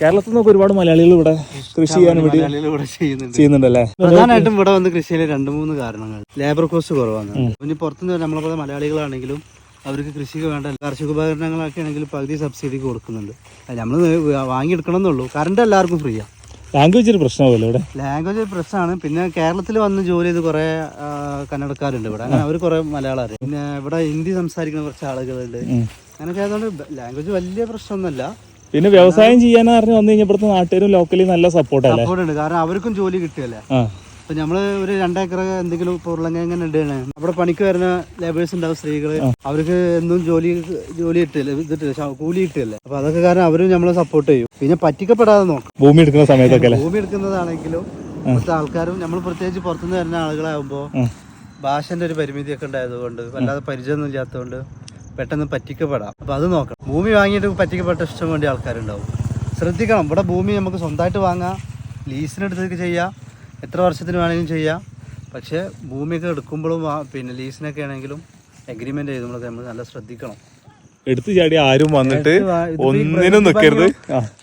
കേരളത്തിൽ നിന്നൊക്കെ ഒരുപാട് മലയാളികൾ ഇവിടെ കൃഷി ചെയ്യാൻ വേണ്ടി ചെയ്യുന്നുണ്ടല്ലേ? പ്രധാനമായിട്ടും ഇവിടെ വന്ന് കൃഷിയിൽ രണ്ട് മൂന്ന് കാരണങ്ങൾ. ലേബർ കോസ്റ്റ് കുറവാണ്. ഇനി പുറത്തുനിന്ന് നമ്മളെ പോലെ മലയാളികളാണെങ്കിലും അവർക്ക് കൃഷിക്ക് വേണ്ട കാർഷിക ഉപകരണങ്ങളൊക്കെ ആണെങ്കിൽ പകുതി സബ്സിഡിക്ക് കൊടുക്കുന്നുണ്ട്. നമ്മൾ വാങ്ങിയെടുക്കണം എന്നുള്ളൂ കറണ്ട് എല്ലാവർക്കും ഫ്രീയാണ് ലാംഗ്വേജ് ഒരു പ്രശ്നമാവില്ല ഇവിടെ. ലാംഗ്വേജ് ഒരു പ്രശ്നമാണ്. പിന്നെ കേരളത്തിൽ വന്ന് ജോലി ചെയ്ത് കുറെ കന്നടക്കാരുണ്ട് കന്നഡക്കാരുണ്ട് ഇവിടെ. അങ്ങനെ അവർ കുറെ മലയാളം അറിയാം. പിന്നെ ഇവിടെ ഹിന്ദി സംസാരിക്കുന്ന കുറച്ച് ആളുകളുണ്ട്. അങ്ങനെയൊക്കെ ആയതുകൊണ്ട് ലാംഗ്വേജ് വലിയ പ്രശ്നമൊന്നുമല്ല. പിന്നെ വ്യവസായം ചെയ്യാന്ന് പറഞ്ഞു വന്നു കഴിഞ്ഞപ്പോഴത്തെ നാട്ടുകാരും ലോക്കലി നല്ല സപ്പോർട്ടല്ലേ സപ്പോർട്ട് ഉണ്ട്. കാരണം അവർക്കും ജോലി കിട്ടിയല്ലേ അപ്പൊ നമ്മൾ ഒരു രണ്ടേക്കർ എന്തെങ്കിലും ഉരുളങ്ങനെ ഇടുകയാണ്. അവിടെ പണിക്ക് വരുന്ന ലേബേഴ്സ് ഉണ്ടാവും സ്ത്രീകൾ. അവർക്ക് എന്നും ജോലി ജോലി കിട്ടില്ല ഇതിട്ടില്ല കൂലി കിട്ടിയല്ലേ അപ്പൊ അതൊക്കെ കാരണം അവരും നമ്മളെ സപ്പോർട്ട് ചെയ്യും. പിന്നെ പറ്റിക്കപ്പെടാതെ നോക്കും. ഭൂമി എടുക്കുന്ന സമയത്തൊക്കെ ഭൂമി എടുക്കുന്നതാണെങ്കിലും ഇവിടുത്തെ ആൾക്കാരും നമ്മൾ പ്രത്യേകിച്ച് പുറത്തുനിന്ന് വരുന്ന ആളുകളാകുമ്പോ ഭാഷന്റെ ഒരു പരിമിതിയൊക്കെ ഉണ്ടായതുകൊണ്ട് വല്ലാതെ പരിചയമൊന്നും ഇല്ലാത്തതുകൊണ്ട് പെട്ടെന്ന് പറ്റിക്കപ്പെടാം. അപ്പൊ അത് നോക്കണം. ഭൂമി വാങ്ങിയിട്ട് പറ്റിക്കപ്പെട്ട ഇഷ്ടം വേണ്ടി ആൾക്കാരുണ്ടാവും. ശ്രദ്ധിക്കണം. ഇവിടെ ഭൂമി നമുക്ക് സ്വന്തമായിട്ട് വാങ്ങാം. ലീസിനെടുത്തൊക്കെ ചെയ്യാം. എത്ര വർഷത്തിന് വേണമെങ്കിലും ചെയ്യാം. പക്ഷേ ഭൂമിയൊക്കെ എടുക്കുമ്പോഴും പിന്നെ ലീസിനൊക്കെ ആണെങ്കിലും എഗ്രിമെന്റ് ചെയ്തുമ്പോഴൊക്കെ നമ്മൾ നല്ല ശ്രദ്ധിക്കണം. എടുത്തു ചാടി ആരും വന്നിട്ട് ഒന്നിനും നിൽക്കരുത്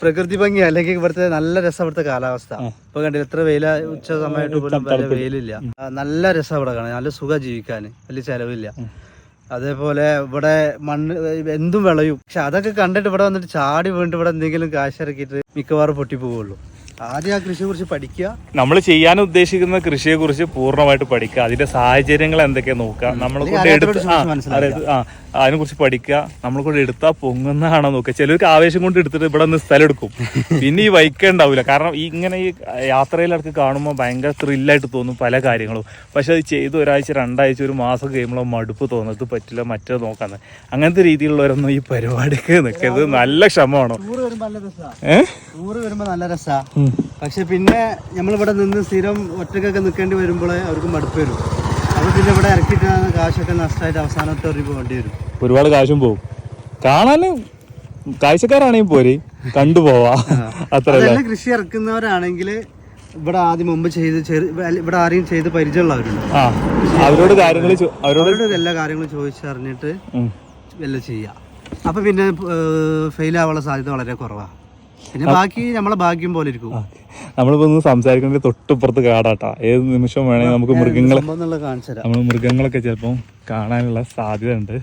പ്രകൃതി ഭംഗി അല്ലെങ്കിൽ ഇവിടുത്തെ നല്ല രസം ഇവിടുത്തെ കാലാവസ്ഥ. ഇപ്പൊ കണ്ടില്ല എത്ര വെയില ഉച്ച സമയത്ത് പോലും വെയിലില്ല. നല്ല രസം ഇവിടെ കാണാൻ. നല്ല സുഖം ജീവിക്കാൻ. വലിയ ചെലവില്ല. അതേപോലെ ഇവിടെ മണ്ണ് എന്തും വിളയും. പക്ഷെ അതൊക്കെ കണ്ടിട്ട് ഇവിടെ വന്നിട്ട് ചാടി വീണ്ടും ഇവിടെ എന്തെങ്കിലും കാശിറക്കിയിട്ട് മിക്കവാറും പൊട്ടി പോവുള്ളൂ ആദ്യം ആ കൃഷിയെ കുറിച്ച് പഠിക്കുക. നമ്മൾ ചെയ്യാൻ ഉദ്ദേശിക്കുന്ന കൃഷിയെ കുറിച്ച് പൂർണമായിട്ട് പഠിക്കുക. അതിന്റെ സാഹചര്യങ്ങൾ എന്തൊക്കെയാ നോക്കുക. നമ്മളെ കൊണ്ട് എടുത്ത് ആ അതിനെ കുറിച്ച് പഠിക്കുക. നമ്മളെ കൊണ്ട് എടുത്താ പൊങ്ങുന്നതാണോ നോക്കുക. ചിലർക്ക് ആവേശം കൊണ്ട് എടുത്തിട്ട് ഇവിടെ നിന്ന് സ്ഥലം എടുക്കും. പിന്നെ ഈ വൈക്ക ഉണ്ടാവില്ല. കാരണം ഈ ഇങ്ങനെ ഈ യാത്രയിലൊക്കെ കാണുമ്പോൾ ഭയങ്കര ത്രില്ലായിട്ട് തോന്നും പല കാര്യങ്ങളും. പക്ഷെ അത് ചെയ്ത് ഒരാഴ്ച രണ്ടാഴ്ച ഒരു മാസം കഴിയുമ്പോൾ മടുപ്പ് തോന്നുന്നത് പറ്റില്ല മറ്റേ നോക്കാന്ന്. അങ്ങനത്തെ രീതിയിലുള്ളവരൊന്നും ഈ പരിപാടിക്ക് നിൽക്കരുത് നല്ല ക്ഷമമാണോ? ഏഹ് വരുമ്പോൾ നല്ല രസമാണ് പക്ഷെ പിന്നെ നമ്മളിവിടെ നിന്ന് സ്ഥിരം ഒറ്റക്കൊക്കെ നിൽക്കേണ്ടി വരുമ്പോൾ അവർക്ക് മടുപ്പ് വരും. അപ്പോൾ പിന്നെ ഇവിടെ ഇറക്കിയിട്ട് കാശൊക്കെ നഷ്ടമായിട്ട് അവസാനത്തെ ഒരു വേണ്ടി വരും. ഒരുപാട് കാശും പോകും കാണാന് കാഴ്ചക്കാരാണെങ്കിൽ പോരെ. കണ്ടുപോവാ അത്ര കൃഷി ഇറക്കുന്നവരാണെങ്കിൽ ഇവിടെ ആദ്യം മുമ്പ് ചെയ്ത് ഇവിടെ ആരെയും ചെയ്ത് പരിചയമുള്ളവരുണ്ട്. അവരോട് കാര്യങ്ങൾ അവരോട് എല്ലാ കാര്യങ്ങളും ചോദിച്ചറിഞ്ഞിട്ട് എല്ലാം ചെയ്യാം. അപ്പൊ പിന്നെ ഫെയിൽ ആവാനുള്ള സാധ്യത വളരെ കുറവാണ് പിന്നെ ബാക്കി നമ്മളെ ഭാഗ്യം പോലെ ഇരിക്കും. നമ്മളിപ്പോ ഒന്ന് സംസാരിക്കുന്നത് തൊട്ടിപ്പുറത്ത് കാടാട്ടാ. ഏത് നിമിഷം വേണമെങ്കിൽ നമുക്ക് മൃഗങ്ങളെ നമ്മൾ മൃഗങ്ങളൊക്കെ ചിലപ്പം കാണാനുള്ള സാധ്യത ഉണ്ട്